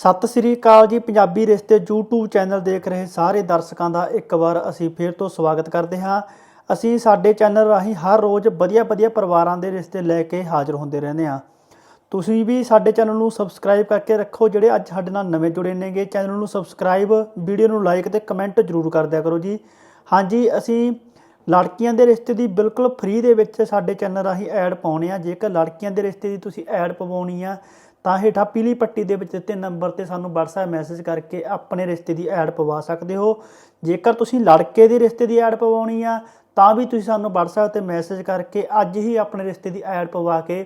ਸਤਿ ਸ੍ਰੀ ਅਕਾਲ ਜੀ, ਪੰਜਾਬੀ ਰਿਸ਼ਤੇ YouTube channel ਦੇਖ ਰਹੇ ਸਾਰੇ ਦਰਸ਼ਕਾਂ ਦਾ ਇੱਕ ਵਾਰ ਅਸੀਂ ਫੇਰ ਤੋਂ ਸਵਾਗਤ ਕਰਦੇ ਹਾਂ। ਅਸੀਂ ਸਾਡੇ ਚੈਨਲ ਰਾਹੀਂ ਹਰ ਰੋਜ਼ ਵਧੀਆ ਵਧੀਆ ਪਰਿਵਾਰਾਂ ਦੇ ਰਿਸ਼ਤੇ ਲੈ ਕੇ ਹਾਜ਼ਰ ਹੁੰਦੇ ਰਹਿੰਦੇ ਹਾਂ। ਤੁਸੀਂ ਵੀ ਸਾਡੇ ਚੈਨਲ ਨੂੰ ਸਬਸਕ੍ਰਾਈਬ ਕਰਕੇ ਰੱਖੋ, ਜਿਹੜੇ ਅੱਜ ਸਾਡੇ ਨਾਲ ਨਵੇਂ ਜੁੜੇ ਨੇਗੇ, ਚੈਨਲ ਨੂੰ ਸਬਸਕ੍ਰਾਈਬ, ਵੀਡੀਓ ਨੂੰ ਲਾਈਕ ਤੇ ਕਮੈਂਟ ਜ਼ਰੂਰ ਕਰ ਦਿਆ ਕਰੋ ਜੀ। ਹਾਂਜੀ, ਅਸੀਂ ਲੜਕੀਆਂ ਦੇ ਰਿਸ਼ਤੇ ਦੀ ਬਿਲਕੁਲ ਫ੍ਰੀ ਦੇ ਵਿੱਚ ਸਾਡੇ ਚੈਨਲ ਰਾਹੀਂ ਐਡ ਪਾਉਣੇ ਆ। ਜੇਕਰ ਲੜਕੀਆਂ ਦੇ ਰਿਸ਼ਤੇ ਦੀ ਤੁਸੀਂ ਐਡ ਪਵਾਉਣੀ ਆ ਤਾਂ ਹੇਠਾਂ ਪੀਲੀ ਪੱਟੀ ਦੇ ਵਿੱਚ ਦਿੱਤੇ ਨੰਬਰ ਤੇ ਸਾਨੂੰ WhatsApp ਮੈਸੇਜ ਕਰਕੇ ਆਪਣੇ ਰਿਸ਼ਤੇ ਦੀ ਐਡ ਪਵਾ ਸਕਦੇ ਹੋ। ਜੇਕਰ ਤੁਸੀਂ ਲੜਕੇ ਦੇ ਰਿਸ਼ਤੇ ਦੀ ਐਡ ਪਵਾਉਣੀ ਆ, ਤਾਂ ਵੀ ਤੁਸੀਂ ਸਾਨੂੰ WhatsApp ਤੇ ਮੈਸੇਜ ਕਰਕੇ ਅੱਜ ਹੀ ਆਪਣੇ ਰਿਸ਼ਤੇ ਦੀ ਐਡ ਪਵਾ ਕੇ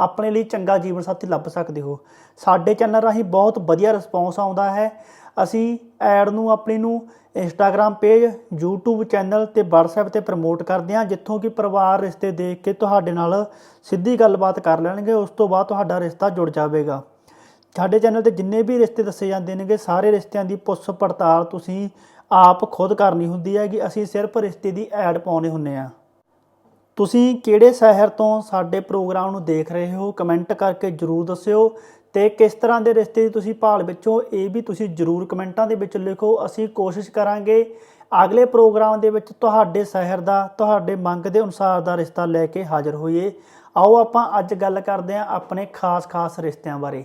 ਆਪਣੇ ਲਈ ਚੰਗਾ ਜੀਵਨ ਸਾਥੀ ਲੱਭ ਸਕਦੇ ਹੋ। ਸਾਡੇ ਚੈਨਲ ਰਾਹੀਂ ਬਹੁਤ ਵਧੀਆ ਰਿਸਪੌਂਸ ਆਉਂਦਾ ਹੈ। ਅਸੀਂ ਐਡ ਨੂੰ ਆਪਣੀ ਨੂੰ ਇੰਸਟਾਗ੍ਰam ਪੇਜ YouTube ਚੈਨਲ ਤੇ WhatsApp ਤੇ ਪ੍ਰਮੋਟ ਕਰਦੇ ਹਾਂ, ਜਿੱਥੋਂ ਕਿ ਪਰਿਵਾਰ ਰਿਸ਼ਤੇ ਦੇਖ ਕੇ ਤੁਹਾਡੇ ਨਾਲ ਸਿੱਧੀ ਗੱਲਬਾਤ ਕਰ ਲੈਣਗੇ, ਉਸ ਤੋਂ ਬਾਅਦ ਤੁਹਾਡਾ ਰਿਸ਼ਤਾ ਜੁੜ ਜਾਵੇਗਾ। ਸਾਡੇ ਚੈਨਲ ਤੇ ਜਿੰਨੇ ਵੀ ਰਿਸ਼ਤੇ ਦੱਸੇ ਜਾਂਦੇ ਨੇਗੇ, ਸਾਰੇ ਰਿਸ਼ਤਿਆਂ ਦੀ ਪੁੱਛ ਪੜਤਾਲ ਤੁਸੀਂ ਆਪ ਖੁਦ ਕਰਨੀ ਹੁੰਦੀ ਹੈ ਕਿ ਅਸੀਂ ਸਿਰਫ ਰਿਸ਼ਤੇ ਦੀ ਐਡ ਪਾਉਣੇ ਹੁੰਨੇ ਆ ਤੁਸੀਂ ਕਿਹੜੇ ਸ਼ਹਿਰ ਤੋਂ ਸਾਡੇ ਪ੍ਰੋਗਰਾਮ ਨੂੰ ਦੇਖ ਰਹੇ ਹੋ ਕਮੈਂਟ ਕਰਕੇ ਜਰੂਰ ਦੱਸਿਓ। ਤੇ ਕਿਸ ਤਰ੍ਹਾਂ ਦੇ ਰਿਸ਼ਤੇ ਦੀ ਤੁਸੀਂ ਭਾਲ ਵਿੱਚੋਂ ਇਹ ਵੀ ਤੁਸੀਂ ਜਰੂਰ ਕਮੈਂਟਾਂ ਦੇ ਵਿੱਚ ਲਿਖੋ। ਅਸੀਂ ਕੋਸ਼ਿਸ਼ ਕਰਾਂਗੇ ਅਗਲੇ ਪ੍ਰੋਗਰਾਮ ਦੇ ਵਿੱਚ ਤੁਹਾਡੇ ਸ਼ਹਿਰ ਦਾ, ਤੁਹਾਡੇ ਮੰਗ ਦੇ ਅਨੁਸਾਰ ਦਾ ਰਿਸ਼ਤਾ ਲੈ ਕੇ ਹਾਜ਼ਰ ਹੋਈਏ। ਆਓ ਆਪਾਂ ਅੱਜ ਗੱਲ ਕਰਦੇ ਹਾਂ ਆਪਣੇ ਖਾਸ-ਖਾਸ ਰਿਸ਼ਤਿਆਂ ਬਾਰੇ।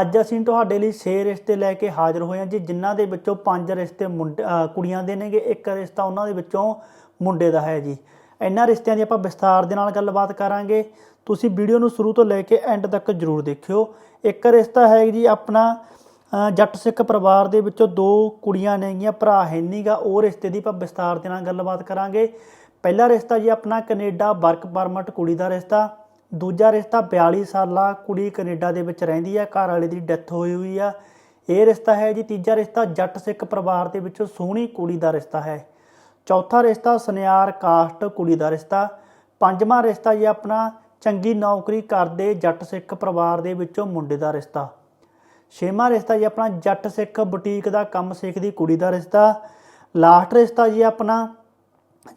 ਅੱਜ ਅਸੀਂ ਤੁਹਾਡੇ ਲਈ 6 ਰਿਸ਼ਤੇ ਲੈ ਕੇ ਹਾਜ਼ਰ ਹੋਏ ਹਾਂ ਜੀ, ਜਿਨ੍ਹਾਂ ਦੇ ਵਿੱਚੋਂ 5 ਰਿਸ਼ਤੇ ਮੁੰਡੇ ਕੁੜੀਆਂ ਦੇ ਨੇਗੇ, ਇੱਕ ਰਿਸ਼ਤਾ ਉਹਨਾਂ ਦੇ ਵਿੱਚੋਂ ਮੁੰਡੇ ਦਾ ਹੈ ਜੀ। ਇਹਨਾਂ ਰਿਸ਼ਤਿਆਂ ਦੀ ਆਪਾਂ ਵਿਸਥਾਰ ਦੇ ਨਾਲ ਗੱਲਬਾਤ ਕਰਾਂਗੇ। ਤੁਸੀਂ ਵੀਡੀਓ ਨੂੰ ਸ਼ੁਰੂ ਤੋਂ ਲੈ ਕੇ ਐਂਡ ਤੱਕ ਜਰੂਰ ਦੇਖਿਓ। ਇੱਕ ਰਿਸ਼ਤਾ ਹੈ ਜੀ ਆਪਣਾ ਜੱਟ ਸਿੱਖ ਪਰਿਵਾਰ ਦੇ ਵਿੱਚੋਂ ਦੋ ਕੁੜੀਆਂ ਨੇਗੀਆਂ ਭਰਾ ਹੈ ਨਹੀਂਗਾ ਉਹ ਰਿਸ਼ਤੇ ਦੀ ਆਪਾਂ ਵਿਸਥਾਰ ਦੇ ਨਾਲ ਗੱਲਬਾਤ ਕਰਾਂਗੇ। ਪਹਿਲਾ ਰਿਸ਼ਤਾ ਜੀ ਆਪਣਾ ਕੈਨੇਡਾ, ਵਰਕ ਪਰਮਿਟ ਕੁੜੀ ਦਾ ਰਿਸ਼ਤਾ। ਦੂਜਾ ਰਿਸ਼ਤਾ 42 ਸਾਲਾ ਕੁੜੀ ਕੈਨੇਡਾ ਦੇ ਵਿੱਚ ਰਹਿੰਦੀ ਆ, ਘਰ ਵਾਲੇ ਦੀ ਡੈਥ ਹੋਈ ਹੋਈ ਆ। ਇਹ ਰਿਸ਼ਤਾ ਹੈ ਜੀ ਤੀਜਾ ਰਿਸ਼ਤਾ, ਜੱਟ ਸਿੱਖ ਪਰਿਵਾਰ ਦੇ ਵਿੱਚੋਂ ਸੋਹਣੀ ਕੁੜੀ ਦਾ ਰਿਸ਼ਤਾ ਹੈ। ਚੌਥਾ ਰਿਸ਼ਤਾ, ਸੁਨਿਆਰ ਕਾਸਟ ਕੁੜੀ ਦਾ ਰਿਸ਼ਤਾ। ਪੰਜਵਾਂ ਰਿਸ਼ਤਾ ਜੀ ਆਪਣਾ ਚੰਗੀ ਨੌਕਰੀ ਕਰਦੇ ਜੱਟ ਸਿੱਖ ਪਰਿਵਾਰ ਦੇ ਵਿੱਚੋਂ ਮੁੰਡੇ ਦਾ ਰਿਸ਼ਤਾ। ਛੇਵਾਂ ਰਿਸ਼ਤਾ ਜੀ ਆਪਣਾ ਜੱਟ ਸਿੱਖ ਬੁਟੀਕ ਦਾ ਕੰਮ ਸਿੱਖਦੀ ਕੁੜੀ ਦਾ ਰਿਸ਼ਤਾ। ਲਾਸਟ ਰਿਸ਼ਤਾ ਜੀ ਆਪਣਾ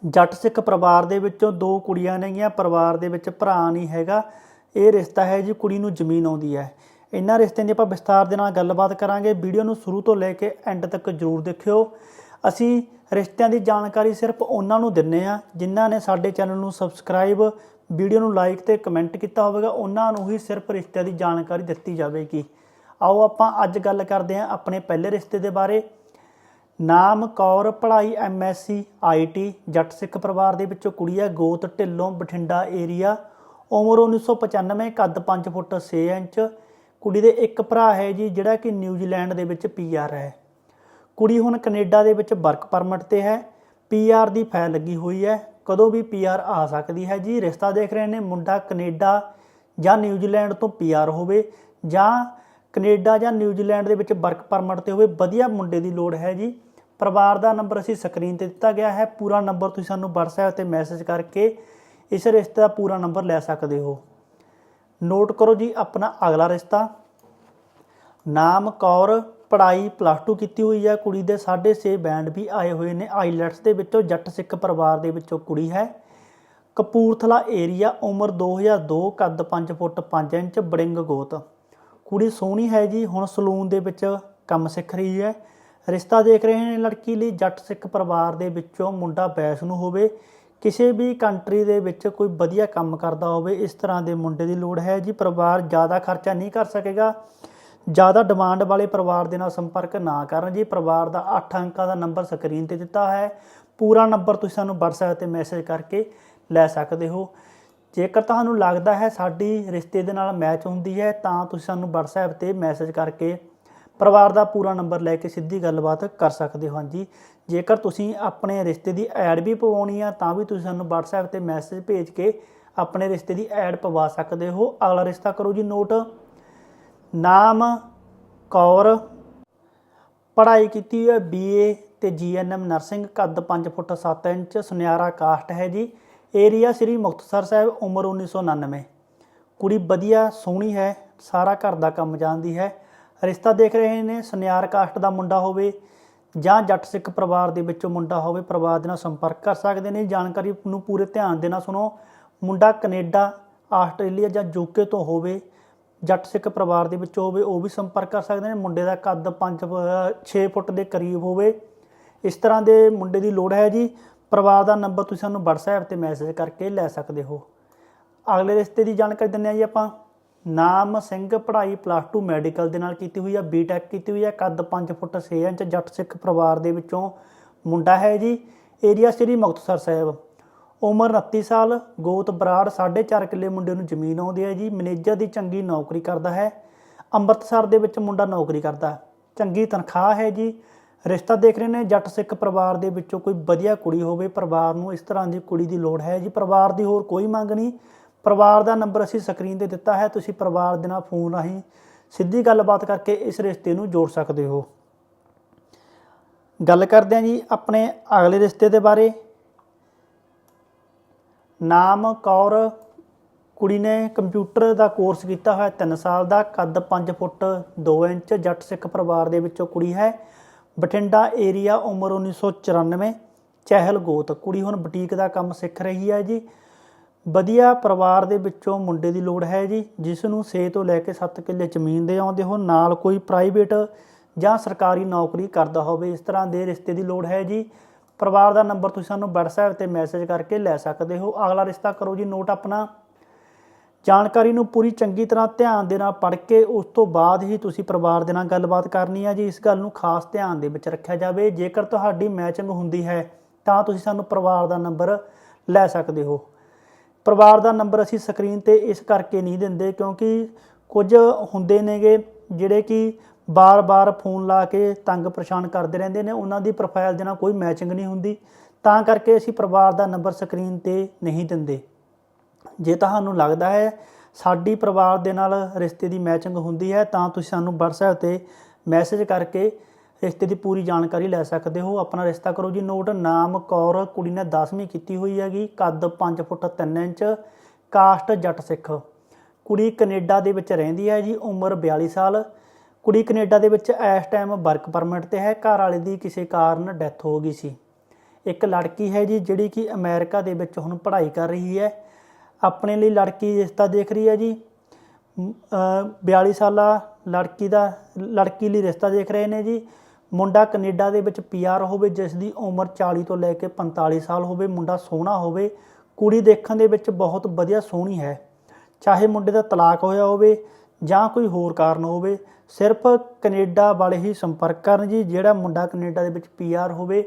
ਜੱਟ ਸਿੱਖ ਪਰਿਵਾਰ ਦੇ ਵਿੱਚੋਂ ਦੋ ਕੁੜੀਆਂ ਨੇਗੀਆਂ ਪਰਿਵਾਰ ਦੇ ਵਿੱਚ ਭਰਾ ਨਹੀਂ ਹੈਗਾ। ਇਹ ਰਿਸ਼ਤਾ ਹੈ ਜੀ ਕੁੜੀ ਨੂੰ ਜ਼ਮੀਨ ਆਉਂਦੀ ਹੈ। ਇਹਨਾਂ ਰਿਸ਼ਤਿਆਂ ਦੀ ਆਪਾਂ ਵਿਸਤਾਰ ਦੇ ਨਾਲ ਗੱਲਬਾਤ ਕਰਾਂਗੇ। ਵੀਡੀਓ ਨੂੰ ਸ਼ੁਰੂ ਤੋਂ ਲੈ ਕੇ ਐਂਡ ਤੱਕ ਜਰੂਰ ਦੇਖਿਓ। ਅਸੀਂ ਰਿਸ਼ਤਿਆਂ ਦੀ ਜਾਣਕਾਰੀ ਸਿਰਫ ਉਹਨਾਂ ਨੂੰ ਦਿੰਨੇ ਆ, ਜਿਨ੍ਹਾਂ ਨੇ ਸਾਡੇ ਚੈਨਲ ਨੂੰ ਸਬਸਕ੍ਰਾਈਬ ਵੀਡੀਓ ਨੂੰ ਲਾਈਕ ਤੇ ਕਮੈਂਟ ਕੀਤਾ ਹੋਵੇਗਾ, ਉਹਨਾਂ ਨੂੰ ਹੀ ਸਿਰਫ ਰਿਸ਼ਤਿਆਂ ਦੀ ਜਾਣਕਾਰੀ ਦਿੱਤੀ ਜਾਵੇਗੀ। ਆਓ ਆਪਾਂ ਅੱਜ ਗੱਲ ਕਰਦੇ ਹਾਂ ਆਪਣੇ ਪਹਿਲੇ ਰਿਸ਼ਤੇ ਦੇ ਬਾਰੇ। ਨਾਮ ਕੌਰ, ਪੜ੍ਹਾਈ ਐਮਐਸਸੀ ਆਈਟੀ ਜੱਟ ਸਿੱਖ ਪਰਿਵਾਰ ਦੇ ਵਿੱਚੋਂ ਕੁੜੀ ਹੈ ਗੋਤ, ਢਿੱਲੋਂ, ਬਠਿੰਡਾ ਏਰੀਆ ਉਮਰ 1995 ਕੱਦ 5 ਫੁੱਟ 6 ਇੰਚ, ਕੁੜੀ ਦੇ ਇੱਕ ਭਰਾ ਹੈ ਜੀ, ਜਿਹੜਾ ਕਿ ਨਿਊਜ਼ੀਲੈਂਡ ਦੇ ਵਿੱਚ ਪੀਆਰ ਹੈ। ਕੁੜੀ ਹੁਣ ਕੈਨੇਡਾ ਦੇ ਵਿੱਚ ਵਰਕ ਪਰਮਿਟ ਤੇ ਹੈ ਪੀਆਰ ਦੀ ਫਾਈਲ ਲੱਗੀ ਹੋਈ ਹੈ, ਕਦੋਂ ਵੀ ਪੀਆਰ ਆ ਸਕਦੀ ਹੈ ਜੀ? ਰਿਸ਼ਤਾ ਦੇਖ ਰਹੇ ਨੇ ਮੁੰਡਾ ਕੈਨੇਡਾ ਜਾਂ ਨਿਊਜ਼ੀਲੈਂਡ ਤੋਂ ਪੀਆਰ ਹੋਵੇ ਜਾਂ ਕੈਨੇਡਾ ਜਾਂ ਨਿਊਜ਼ੀਲੈਂਡ ਦੇ ਵਿੱਚ ਵਰਕ ਪਰਮਿਟ ਤੇ ਹੋਵੇ, ਵਧੀਆ ਮੁੰਡੇ ਦੀ ਲੋੜ ਹੈ ਜੀ। ਪਰਿਵਾਰ ਦਾ ਨੰਬਰ ਅਸੀਂ ਸਕਰੀਨ ਤੇ ਦਿੱਤਾ ਗਿਆ ਹੈ, ਪੂਰਾ ਨੰਬਰ ਤੁਸੀਂ ਸਾਨੂੰ WhatsApp ਤੇ ਮੈਸੇਜ ਕਰਕੇ ਇਸ ਰਿਸ਼ਤੇ ਦਾ ਪੂਰਾ ਨੰਬਰ ਲੈ ਸਕਦੇ ਹੋ। ਨੋਟ ਕਰੋ ਜੀ ਆਪਣਾ ਅਗਲਾ ਰਿਸ਼ਤਾ। ਨਾਮ ਕੌਰ ਪੜ੍ਹਾਈ ਪਲੱਸ 2 ਕੀਤੀ ਹੋਈ ਹੈ। ਕੁੜੀ ਦੇ 6.5 ਬੈਂਡ ਵੀ ਆਏ ਹੋਏ ਨੇ। ਆਈਲੈਟਸ ਦੇ ਵਿੱਚੋਂ ਜੱਟ ਸਿੱਖ ਪਰਿਵਾਰ ਦੇ ਵਿੱਚੋਂ ਕੁੜੀ ਹੈ। ਕਪੂਰਥਲਾ ਏਰੀਆ ਉਮਰ 2002 ਕੱਦ 5 ਫੁੱਟ 5 ਇੰਚ, ਬੜਿੰਗ ਗੋਤ। ਕੁੜੀ ਸੋਹਣੀ ਹੈ ਜੀ। ਹੁਣ ਸਲੂਨ ਦੇ ਵਿੱਚ ਕੰਮ ਸਿੱਖ ਰਹੀ ਹੈ। ਰਿਸ਼ਤਾ ਦੇਖ ਰਹੇ ਨੇ ਲੜਕੀ ਲਈ। ਜੱਟ ਸਿੱਖ ਪਰਿਵਾਰ ਦੇ ਵਿੱਚੋਂ ਮੁੰਡਾ ਬੈਸ ਨੂੰ ਹੋਵੇ। ਕਿਸੇ ਵੀ ਕੰਟਰੀ ਦੇ ਵਿੱਚ ਕੋਈ ਵਧੀਆ ਕੰਮ ਕਰਦਾ ਹੋਵੇ, ਇਸ ਤਰ੍ਹਾਂ ਦੇ ਮੁੰਡੇ ਦੀ ਲੋੜ ਹੈ ਜੀ। ਪਰਿਵਾਰ ਜ਼ਿਆਦਾ ਖਰਚਾ ਨਹੀਂ ਕਰ ਸਕੇਗਾ। ਜ਼ਿਆਦਾ ਡਿਮਾਂਡ ਵਾਲੇ ਪਰਿਵਾਰ ਦੇ ਨਾਲ ਸੰਪਰਕ ਨਾ ਕਰਨ ਜੀ। ਪਰਿਵਾਰ ਦਾ 8 ਅੰਕਾਂ ਦਾ ਨੰਬਰ ਸਕਰੀਨ ਤੇ ਦਿੱਤਾ ਹੈ। ਪੂਰਾ ਨੰਬਰ ਤੁਸੀਂ ਸਾਨੂੰ WhatsApp ਤੇ ਮੈਸੇਜ ਕਰਕੇ ਲੈ ਸਕਦੇ ਹੋ। ਜੇਕਰ ਤੁਹਾਨੂੰ ਲੱਗਦਾ ਹੈ ਸਾਡੀ ਰਿਸ਼ਤੇ ਦੇ ਨਾਲ ਮੈਚ ਹੁੰਦੀ ਹੈ, ਤਾਂ ਤੁਸੀਂ ਸਾਨੂੰ WhatsApp ਤੇ ਮੈਸੇਜ ਕਰਕੇ ਪਰਿਵਾਰ ਦਾ ਪੂਰਾ ਨੰਬਰ ਲੈ ਕੇ ਸਿੱਧੀ ਗੱਲਬਾਤ ਕਰ ਸਕਦੇ ਹੋ, ਹਾਂਜੀ। ਜੇਕਰ ਤੁਸੀਂ ਆਪਣੇ ਰਿਸ਼ਤੇ ਦੀ ਐਡ ਵੀ ਪਵਾਉਣੀ ਆ, ਤਾਂ ਵੀ ਤੁਸੀਂ ਸਾਨੂੰ WhatsApp ਤੇ ਮੈਸੇਜ ਭੇਜ ਕੇ ਆਪਣੇ ਰਿਸ਼ਤੇ ਦੀ ਐਡ ਪਵਾ ਸਕਦੇ ਹੋ। ਅਗਲਾ ਰਿਸ਼ਤਾ ਕਰੋ ਜੀ ਨੋਟ। ਨਾਮ ਕੌਰ। ਪੜ੍ਹਾਈ ਕੀਤੀ ਹੋਈ ਹੈ ਬੀਏ ਤੇ ਜੀਐਨਐਮ ਨਰਸਿੰਗ, ਕੱਦ 5 ਫੁੱਟ 7 ਇੰਚ, ਸੁਨਿਆਰਾ ਕਾਸਟ ਹੈ ਜੀ। ਏਰੀਆ ਸ੍ਰੀ ਮੁਕਤਸਰ ਸਾਹਿਬ, ਉਮਰ 1999 ਕੁੜੀ ਵਧੀਆ, ਸੋਹਣੀ ਹੈ, ਸਾਰਾ ਘਰ ਦਾ ਕੰਮ ਜਾਣਦੀ ਹੈ। ਰਿਸ਼ਤਾ ਦੇਖ ਰਹੇ ਨੇ, ਸੁਨਿਆਰ ਕਾਸਟ ਦਾ ਮੁੰਡਾ ਹੋਵੇ ਜਾਂ ਜੱਟ ਸਿੱਖ ਪਰਿਵਾਰ ਦੇ ਵਿੱਚੋਂ ਮੁੰਡਾ ਹੋਵੇ, ਪਰਿਵਾਰ ਦੇ ਨਾਲ ਸੰਪਰਕ ਕਰ ਸਕਦੇ ਨੇ। ਜਾਣਕਾਰੀ ਨੂੰ ਪੂਰੇ ਧਿਆਨ ਦੇ ਨਾਲ ਸੁਣੋ। ਮੁੰਡਾ ਕੈਨੇਡਾ, ਆਸਟ੍ਰੇਲੀਆ ਜਾਂ ਯੂਕੇ ਤੋਂ ਹੋਵੇ ਜੱਟ ਸਿੱਖ ਪਰਿਵਾਰ ਦੇ ਵਿੱਚ ਹੋਵੇ, ਉਹ ਵੀ ਸੰਪਰਕ ਕਰ ਸਕਦੇ ਨੇ। ਮੁੰਡੇ ਦਾ ਕੱਦ 5 6 ਫੁੱਟ ਦੇ ਕਰੀਬ ਹੋਵੇ। ਇਸ ਤਰ੍ਹਾਂ ਦੇ ਮੁੰਡੇ ਦੀ ਲੋੜ ਹੈ ਜੀ। ਪਰਿਵਾਰ ਦਾ ਨੰਬਰ ਤੁਸੀਂ ਸਾਨੂੰ WhatsApp ਤੇ ਮੈਸੇਜ ਕਰਕੇ ਲੈ ਸਕਦੇ ਹੋ। ਅਗਲੇ ਰਿਸ਼ਤੇ ਦੀ ਜਾਣਕਾਰੀ ਦਿੰਦੇ ਆ ਜੀ ਆਪਾਂ। ਨਾਮ ਸਿੰਘ, ਪੜ੍ਹਾਈ ਪਲੱਸ 2 ਮੈਡੀਕਲ ਦੇ ਨਾਲ ਕੀਤੀ ਹੋਈ ਆ ਬੀਟੈਕ ਕੀਤੀ ਹੋਈ ਆ। ਕੱਦ 5 ਫੁੱਟ 6 ਇੰਚ ਜੱਟ ਸਿੱਖ ਪਰਿਵਾਰ ਦੇ ਵਿੱਚੋਂ ਮੁੰਡਾ ਹੈ ਜੀ। ਏਰੀਆ ਸ੍ਰੀ ਮੁਕਤਸਰ ਸਾਹਿਬ। ਉਮਰ 29 ਸਾਲ, ਗੋਤ ਬਰਾੜ 4.5 ਕਿੱਲੇ ਮੁੰਡੇ ਨੂੰ ਜ਼ਮੀਨ ਆਉਂਦੀ ਹੈ ਜੀ, ਮੈਨੇਜਰ ਦੀ ਚੰਗੀ ਨੌਕਰੀ ਕਰਦਾ ਹੈ, ਅੰਮ੍ਰਿਤਸਰ ਦੇ ਵਿੱਚ ਮੁੰਡਾ ਨੌਕਰੀ ਕਰਦਾ ਚੰਗੀ ਤਨਖਾਹ ਹੈ ਜੀ, ਰਿਸ਼ਤਾ ਦੇਖ ਰਹੇ ਨੇ, ਜੱਟ ਸਿੱਖ ਪਰਿਵਾਰ ਦੇ ਵਿੱਚੋਂ ਕੋਈ ਵਧੀਆ ਕੁੜੀ ਹੋਵੇ, ਪਰਿਵਾਰ ਨੂੰ ਇਸ ਤਰ੍ਹਾਂ ਦੀ ਕੁੜੀ ਦੀ ਲੋੜ ਹੈ ਜੀ। ਪਰਿਵਾਰ ਦੀ ਹੋਰ ਕੋਈ ਮੰਗ ਨਹੀਂ, ਪਰਿਵਾਰ ਦਾ ਨੰਬਰ ਅਸੀਂ ਸਕਰੀਨ ਤੇ ਦਿੱਤਾ ਹੈ, ਤੁਸੀਂ ਪਰਿਵਾਰ ਦੇ ਨਾਲ ਫੋਨ ਰਾਹੀਂ ਸਿੱਧੀ ਗੱਲਬਾਤ ਕਰਕੇ ਇਸ ਰਿਸ਼ਤੇ ਨੂੰ ਜੋੜ ਸਕਦੇ ਹੋ। ਗੱਲ ਕਰਦੇ ਹਾਂ ਜੀ ਆਪਣੇ ਅਗਲੇ ਰਿਸ਼ਤੇ ਦੇ ਬਾਰੇ। ਨਾਮ ਕੌਰ ਕੁੜੀ ਨੇ ਕੰਪਿਊਟਰ ਦਾ ਕੋਰਸ ਕੀਤਾ ਹੋਇਆ 3 ਸਾਲ ਦਾ, ਕੱਦ 5 ਫੁੱਟ 2 ਇੰਚ, ਜੱਟ ਸਿੱਖ ਪਰਿਵਾਰ ਦੇ ਵਿੱਚੋਂ ਕੁੜੀ ਹੈ। ਬਠਿੰਡਾ ਏਰੀਆ ਉਮਰ 1994 ਚਹਿਲ ਗੋਤ, ਕੁੜੀ ਹੁਣ ਬੁਟੀਕ ਦਾ ਕੰਮ ਸਿੱਖ ਰਹੀ ਹੈ ਜੀ। ਵਧੀਆ ਪਰਿਵਾਰ ਦੇ ਵਿੱਚੋਂ ਮੁੰਡੇ ਦੀ ਲੋੜ ਹੈ ਜੀ, ਜਿਸ ਨੂੰ 6 ਤੋਂ ਲੈ ਕੇ 7 ਕਿੱਲੇ ਜ਼ਮੀਨ ਦੇ ਆਉਂਦੇ ਹੋ ਨਾਲ ਕੋਈ ਪ੍ਰਾਈਵੇਟ ਜਾਂ ਸਰਕਾਰੀ ਨੌਕਰੀ ਕਰਦਾ ਹੋਵੇ, ਇਸ ਤਰ੍ਹਾਂ ਦੇ ਰਿਸ਼ਤੇ ਦੀ ਲੋੜ ਹੈ ਜੀ। ਪਰਿਵਾਰ ਦਾ ਨੰਬਰ ਤੁਸੀਂ ਸਾਨੂੰ WhatsApp ਤੇ ਮੈਸੇਜ ਕਰਕੇ ਲੈ ਸਕਦੇ ਹੋ। ਅਗਲਾ ਰਿਸ਼ਤਾ ਕਰੋ ਜੀ ਨੋਟ ਆਪਣਾ। ਜਾਣਕਾਰੀ ਨੂੰ ਪੂਰੀ ਚੰਗੀ ਤਰ੍ਹਾਂ ਧਿਆਨ ਦੇ ਨਾਲ ਪੜ੍ਹ ਕੇ ਉਸ ਤੋਂ ਬਾਅਦ ਹੀ ਤੁਸੀਂ ਪਰਿਵਾਰ ਦੇ ਨਾਲ ਗੱਲਬਾਤ ਕਰਨੀ ਹੈ ਜੀ। ਇਸ ਗੱਲ ਨੂੰ ਖਾਸ ਧਿਆਨ ਦੇ ਵਿੱਚ ਰੱਖਿਆ ਜਾਵੇ। ਜੇਕਰ ਤੁਹਾਡੀ ਮੈਚਿੰਗ ਹੁੰਦੀ ਹੈ, ਤਾਂ ਤੁਸੀਂ ਸਾਨੂੰ ਪਰਿਵਾਰ ਦਾ ਨੰਬਰ ਲੈ ਸਕਦੇ ਹੋ। ਪਰਿਵਾਰ ਦਾ ਨੰਬਰ ਅਸੀਂ ਸਕਰੀਨ ਤੇ ਇਸ ਕਰਕੇ ਨਹੀਂ ਦਿੰਦੇ, ਕਿਉਂਕਿ ਕੁਝ ਹੁੰਦੇ ਨੇਗੇ ਜਿਹੜੇ ਕਿ ਬਾਰ-ਬਾਰ ਫੋਨ ਲਾ ਕੇ ਤੰਗ ਪਰੇਸ਼ਾਨ ਕਰਦੇ ਰਹਿੰਦੇ ਨੇ, ਉਹਨਾਂ ਦੀ ਪ੍ਰੋਫਾਈਲ ਦੇ ਨਾਲ ਕੋਈ ਮੈਚਿੰਗ ਨਹੀਂ ਹੁੰਦੀ। ਤਾਂ ਕਰਕੇ ਅਸੀਂ ਪਰਿਵਾਰ ਦਾ ਨੰਬਰ ਸਕਰੀਨ ਤੇ ਨਹੀਂ ਦਿੰਦੇ। ਜੇ ਤੁਹਾਨੂੰ ਲੱਗਦਾ ਹੈ ਸਾਡੀ ਪਰਿਵਾਰ ਦੇ ਨਾਲ ਰਿਸ਼ਤੇ ਦੀ ਮੈਚਿੰਗ ਹੁੰਦੀ ਹੈ, ਤਾਂ ਤੁਸੀਂ ਸਾਨੂੰ WhatsApp ਤੇ ਮੈਸੇਜ ਕਰਕੇ ਰਿਸ਼ਤੇ ਦੀ ਪੂਰੀ ਜਾਣਕਾਰੀ ਲੈ ਸਕਦੇ ਹੋ। ਆਪਣਾ ਰਿਸ਼ਤਾ ਕਰੋ ਜੀ। ਨੋਟ, ਨਾਮ, ਕੌਰ, ਕੁੜੀ ਨੇ 10ਵੀਂ ਕੀਤੀ ਹੋਈ ਹੈਗੀ। ਕੱਦ 5 ਫੁੱਟ 3 ਇੰਚ, ਕਾਸਟ ਜੱਟ ਸਿੱਖ। ਕੁੜੀ ਕੈਨੇਡਾ ਦੇ ਵਿੱਚ ਰਹਿੰਦੀ ਹੈ ਜੀ, ਉਮਰ 42 ਸਾਲ। ਕੁੜੀ ਕੈਨੇਡਾ ਦੇ ਵਿੱਚ ਇਸ ਟਾਈਮ ਵਰਕ ਪਰਮਿਟ ਤੇ ਹੈ ਘਰ ਵਾਲੇ ਦੀ ਕਿਸੇ ਕਾਰਨ ਡੈਥ ਹੋ ਗਈ ਸੀ। ਇੱਕ ਲੜਕੀ ਹੈ ਜੀ ਜਿਹੜੀ ਕਿ ਅਮਰੀਕਾ ਦੇ ਵਿੱਚ ਹੁਣ ਪੜ੍ਹਾਈ ਕਰ ਰਹੀ ਹੈ। ਆਪਣੇ ਲਈ ਲੜਕੀ ਰਿਸ਼ਤਾ ਦੇਖ ਰਹੀ ਹੈ ਜੀ। ਮ, ਅ, 42 ਸਾਲਾ ਲੜਕੀ ਦਾ ਲੜਕੀ ਲਈ ਰਿਸ਼ਤਾ ਦੇਖ ਰਹੇ ਨੇ ਜੀ। ਮੁੰਡਾ ਕੈਨੇਡਾ ਦੇ ਵਿੱਚ ਪੀਆਰ ਹੋਵੇ ਜਿਸ ਦੀ ਉਮਰ 40 ਤੋਂ ਲੈ ਕੇ 45 ਸਾਲ ਹੋਵੇ ਮੁੰਡਾ ਸੋਹਣਾ ਹੋਵੇ ਕੁੜੀ ਦੇਖਣ ਦੇ ਵਿੱਚ ਬਹੁਤ ਵਧੀਆ ਸੋਹਣੀ ਹੈ। ਚਾਹੇ ਮੁੰਡੇ ਦਾ ਤਲਾਕ ਹੋਇਆ ਹੋਵੇ ਜਾਂ ਕੋਈ ਹੋਰ ਕਾਰਨ ਹੋਵੇ ਸਿਰਫ ਕੈਨੇਡਾ ਵਾਲੇ ਹੀ ਸੰਪਰਕ ਕਰਨ ਜੀ, ਜਿਹੜਾ ਮੁੰਡਾ ਕੈਨੇਡਾ ਦੇ ਵਿੱਚ ਪੀਆਰ ਹੋਵੇ,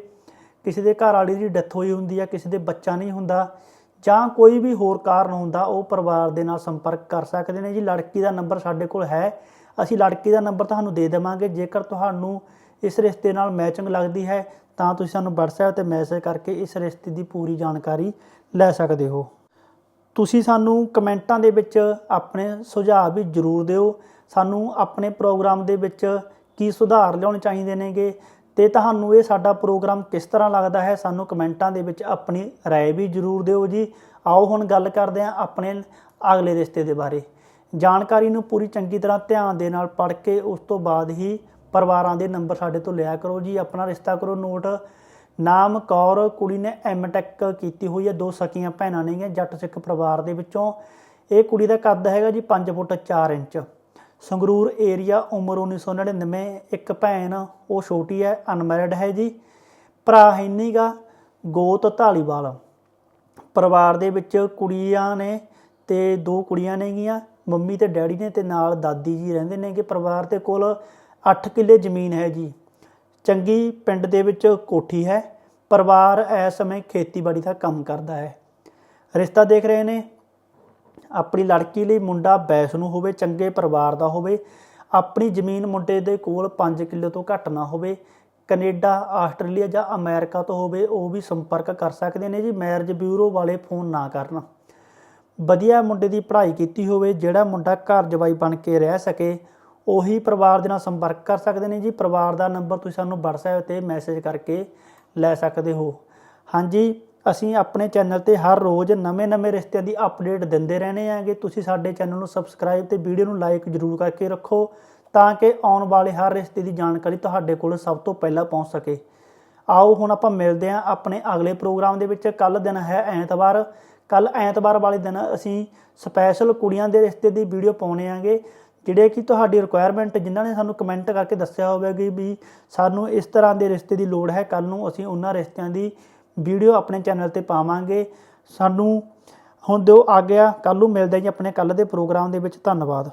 ਕਿਸੇ ਦੇ ਘਰ ਵਾਲੀ ਦੀ ਡੈਥ ਹੋਈ ਹੁੰਦੀ ਹੈ ਕਿਸੇ ਦੇ ਬੱਚਾ ਨਹੀਂ ਹੁੰਦਾ, ਜਾਂ ਕੋਈ ਵੀ ਹੋਰ ਕਾਰਨ ਹੁੰਦਾ, ਉਹ ਪਰਿਵਾਰ ਦੇ ਨਾਲ ਸੰਪਰਕ ਕਰ ਸਕਦੇ ਨੇ ਜੀ। ਲੜਕੀ ਦਾ ਨੰਬਰ ਸਾਡੇ ਕੋਲ ਹੈ, ਅਸੀਂ ਲੜਕੀ ਦਾ ਨੰਬਰ ਤੁਹਾਨੂੰ ਦੇ ਦੇਵਾਂਗੇ। ਜੇਕਰ ਤੁਹਾਨੂੰ ਇਸ ਰਿਸ਼ਤੇ ਨਾਲ ਮੈਚਿੰਗ ਲੱਗਦੀ ਹੈ, ਤਾਂ ਤੁਸੀਂ ਸਾਨੂੰ WhatsApp ਤੇ ਮੈਸੇਜ ਕਰਕੇ ਇਸ ਰਿਸ਼ਤੇ ਦੀ ਪੂਰੀ ਜਾਣਕਾਰੀ ਲੈ ਸਕਦੇ ਹੋ। ਤੁਸੀਂ ਸਾਨੂੰ ਕਮੈਂਟਾਂ ਦੇ ਵਿੱਚ ਆਪਣੇ ਸੁਝਾਅ ਵੀ ਜ਼ਰੂਰ ਦਿਓ। ਸਾਨੂੰ ਆਪਣੇ ਪ੍ਰੋਗਰਾਮ ਦੇ ਵਿੱਚ ਕੀ ਸੁਧਾਰ ਲਿਆਉਣੇ ਚਾਹੀਦੇ ਨੇਗੇ ਤੇ ਤੁਹਾਨੂੰ ਇਹ ਸਾਡਾ ਪ੍ਰੋਗਰਾਮ ਕਿਸ ਤਰ੍ਹਾਂ ਲੱਗਦਾ ਹੈ ਸਾਨੂੰ ਕਮੈਂਟਾਂ ਦੇ ਵਿੱਚ ਆਪਣੀ رائے ਵੀ ਜ਼ਰੂਰ ਦਿਓ ਜੀ ਆਓ ਹੁਣ ਗੱਲ ਕਰਦੇ ਹਾਂ ਆਪਣੇ ਅਗਲੇ ਰਿਸ਼ਤੇ ਦੇ ਬਾਰੇ ਜਾਣਕਾਰੀ ਨੂੰ ਪੂਰੀ ਚੰਗੀ ਤਰ੍ਹਾਂ ਧਿਆਨ ਦੇ ਨਾਲ ਪੜ੍ਹ ਕੇ ਉਸ ਤੋਂ ਬਾਅਦ ਹੀ ਪਰਿਵਾਰਾਂ ਦੇ ਨੰਬਰ ਸਾਡੇ ਤੋਂ ਲਿਆ ਕਰੋ ਜੀ ਆਪਣਾ ਰਿਸ਼ਤਾ ਕਰੋ ਨੋਟ ਨਾਮ ਕੌਰ ਕੁੜੀ ਨੇ ਐਮਟੈਕ ਕੀਤੀ ਹੋਈ ਹੈ ਦੋ ਸਕੀਆਂ ਭੈਣਾਂ ਨੇਗੀਆਂ ਜੱਟ ਸਿੱਖ ਪਰਿਵਾਰ ਦੇ ਵਿੱਚੋਂ ਇਹ ਕੁੜੀ ਦਾ ਕੱਦ ਹੈਗਾ ਜੀ 5 ਫੁੱਟ 4 ਇੰਚ ਸੰਗਰੂਰ ਏਰੀਆ ਉਮਰ 1999 ਇੱਕ ਭੈਣ, ਉਹ ਛੋਟੀ ਹੈ, ਅਨਮੈਰਿਡ ਹੈ ਜੀ। ਭਰਾ ਹੈ ਨੀਗਾ ਗੋਤ ਢਾਲੀਵਾਲ ਪਰਿਵਾਰ ਦੇ ਵਿੱਚ ਕੁੜੀਆਂ ਨੇ ਤੇ ਦੋ ਕੁੜੀਆਂ ਨੇਗੀਆਂ ਮੰਮੀ ਤੇ ਡੈਡੀ ਨੇ ਤੇ ਨਾਲ ਦਾਦੀ ਜੀ ਰਹਿੰਦੇ ਨੇ ਕਿ ਪਰਿਵਾਰ ਦੇ ਕੋਲ 8 ਕਿੱਲੇ ਜ਼ਮੀਨ ਹੈ ਜੀ। ਚੰਗੀ ਪਿੰਡ ਦੇ ਵਿੱਚ ਕੋਠੀ ਹੈ। ਪਰਿਵਾਰ ਇਸ ਸਮੇਂ ਖੇਤੀਬਾੜੀ ਦਾ ਕੰਮ ਕਰਦਾ ਹੈ। ਰਿਸ਼ਤਾ ਦੇਖ ਰਹੇ ਨੇ। ਆਪਣੀ ਲੜਕੀ ਲਈ ਮੁੰਡਾ ਬੈਸ ਨੂੰ ਹੋਵੇ, ਚੰਗੇ ਪਰਿਵਾਰ ਦਾ ਹੋਵੇ, ਆਪਣੀ ਜ਼ਮੀਨ ਮੁੰਡੇ ਦੇ ਕੋਲ 5 ਕਿੱਲੇ ਤੋਂ ਘੱਟ ਨਾ ਹੋਵੇ, ਕੈਨੇਡਾ, ਆਸਟ੍ਰੇਲੀਆ ਜਾਂ ਅਮਰੀਕਾ ਤੋਂ ਹੋਵੇ, ਉਹ ਵੀ ਸੰਪਰਕ ਕਰ ਸਕਦੇ ਨੇ ਜੀ, ਮੈਰਿਜ ਬਿਊਰੋ ਵਾਲੇ ਫੋਨ ਨਾ ਕਰਨ। ਵਧੀਆ ਮੁੰਡੇ ਦੀ ਪੜ੍ਹਾਈ ਕੀਤੀ ਹੋਵੇ, ਜਿਹੜਾ ਮੁੰਡਾ ਘਰ ਜਵਾਈ ਬਣ ਕੇ ਰਹਿ ਸਕੇ, ਉਹੀ ਪਰਿਵਾਰ ਦੇ ਨਾਲ ਸੰਪਰਕ ਕਰ ਸਕਦੇ ਨੇ ਜੀ, ਪਰਿਵਾਰ ਦਾ ਨੰਬਰ ਤੁਸੀਂ ਸਾਨੂੰ WhatsApp ਤੇ ਮੈਸੇਜ ਕਰਕੇ ਲੈ ਸਕਦੇ ਹੋ। ਹਾਂਜੀ ਅਸੀਂ ਆਪਣੇ ਚੈਨਲ ਤੇ ਹਰ ਰੋਜ਼ ਨਵੇਂ-ਨਵੇਂ ਰਿਸ਼ਤਿਆਂ ਦੀ ਅਪਡੇਟ ਦਿੰਦੇ ਰਹਿੰਦੇ ਆਂਗੇ ਤੁਸੀਂ ਸਾਡੇ ਚੈਨਲ ਨੂੰ ਸਬਸਕ੍ਰਾਈਬ ਤੇ ਵੀਡੀਓ ਨੂੰ ਲਾਈਕ ਜ਼ਰੂਰ ਕਰਕੇ ਰੱਖੋ ਤਾਂ ਕਿ ਆਉਣ ਵਾਲੇ ਹਰ ਰਿਸ਼ਤੇ ਦੀ ਜਾਣਕਾਰੀ ਤੁਹਾਡੇ ਕੋਲ ਸਭ ਤੋਂ ਪਹਿਲਾਂ ਪਹੁੰਚ ਸਕੇ। ਆਓ ਹੁਣ ਆਪਾਂ ਮਿਲਦੇ ਹਾਂ ਆਪਣੇ ਅਗਲੇ ਪ੍ਰੋਗਰਾਮ ਦੇ ਵਿੱਚ। ਕੱਲ ਦਿਨ ਹੈ ਐਤਵਾਰ। ਕੱਲ ਐਤਵਾਰ ਵਾਲੇ ਦਿਨ ਅਸੀਂ ਸਪੈਸ਼ਲ ਕੁੜੀਆਂ ਦੇ ਰਿਸ਼ਤੇ ਦੀ ਵੀਡੀਓ ਪਾਉਣੇ ਆਂਗੇ ਜਿਹੜੇ ਕਿ ਤੁਹਾਡੀ ਰਿਕੁਆਇਰਮੈਂਟ ਜਿਨ੍ਹਾਂ ਨੇ ਸਾਨੂੰ ਕਮੈਂਟ ਕਰਕੇ ਦੱਸਿਆ ਹੋਵੇਗੀ ਵੀ ਸਾਨੂੰ ਇਸ ਤਰ੍ਹਾਂ ਦੇ ਰਿਸ਼ਤੇ ਦੀ ਲੋੜ ਹੈ। ਕੱਲ ਨੂੰ ਅਸੀਂ ਉਹਨਾਂ ਰਿਸ਼ਤਿਆਂ ਦੀ ਵੀਡੀਓ ਆਪਣੇ ਚੈਨਲ ਤੇ ਪਾਵਾਂਗੇ। ਸਾਨੂੰ ਹੁਣ ਦਿਓ ਆ ਗਿਆ ਕੱਲ ਨੂੰ ਮਿਲਦੇ ਜੀ ਆਪਣੇ ਕੱਲ ਦੇ ਪ੍ਰੋਗਰਾਮ ਦੇ ਵਿੱਚ। ਧੰਨਵਾਦ।